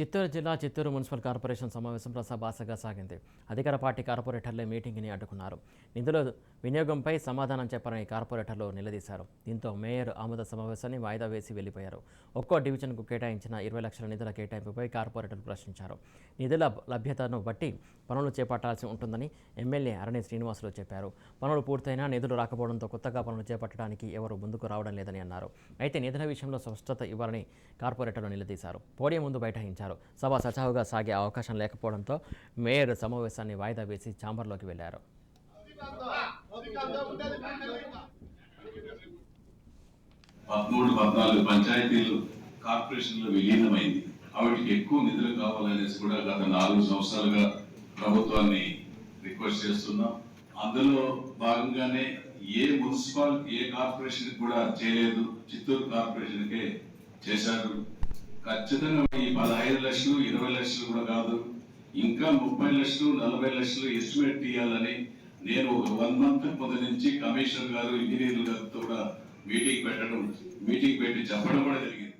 చిత్తూరు జిల్లా Chittoor municipal corporation సమావేశం ప్రసభాసగా సాగింది. అధికార పార్టీ కార్పొరేటర్లే మీటింగ్ని అడ్డుకున్నారు. నిధుల వినియోగంపై సమాధానం చెప్పాలని కార్పొరేటర్లు నిలదీశారు. దీంతో మేయర్ ఆమోద సమావేశాన్ని వాయిదా వేసి వెళ్ళిపోయారు. ఒక్కో డివిజన్కు కేటాయించిన ఇరవై లక్షల నిధుల కేటాయింపుపై కార్పొరేటర్లు ప్రశ్నించారు. నిధుల లభ్యతను బట్టి పనులు చేపట్టాల్సి ఉంటుందని ఎమ్మెల్యే అరణి శ్రీనివాసులు చెప్పారు. పనులు పూర్తయినా నిధులు రాకపోవడంతో కొత్తగా పనులు చేపట్టడానికి ఎవరు ముందుకు రావడం లేదని అన్నారు. అయితే నిధుల విషయంలో స్పష్టత ఇవ్వాలని కార్పొరేటర్లు నిలదీశారు. పోడియం ముందు బైఠాయించారు. సభ సజావుగా సాగే అవకాశం లేకపోవడంతో మేయర్ సమావేశాన్ని వాయిదా వేసి ఛాంబర్లోకి వెళ్ళారు పదమూడు పద్నాలుగు పంచాయతీలు కార్పొరేషన్లో విలీనమైంది. వాటికి ఎక్కువ నిధులు కావాలనేసి కూడా గత నాలుగు సంవత్సరాలుగా ప్రభుత్వాన్ని రిక్వెస్ట్ చేస్తున్నాం. అందులో భాగంగానే ఏ మున్సిపల్ ఏ కార్పొరేషన్ కూడా చేయలేదు. చిత్తూరు కార్పొరేషన్కే చేశారు. ఖచ్చితంగా ఈ పదహైదు లక్షలు ఇరవై లక్షలు కూడా కాదు. ఇంకా ముప్పై లక్షలు నలభై లక్షలు ఎస్టిమేట్ తీయాలని నేను వన్ మంత్ ముందు నుంచి కమిషనర్ గారు ఇంజనీర్లు గారితో కూడా మీటింగ్ పెట్టడం మీటింగ్ పెట్టి చెప్పడం కూడా జరిగింది.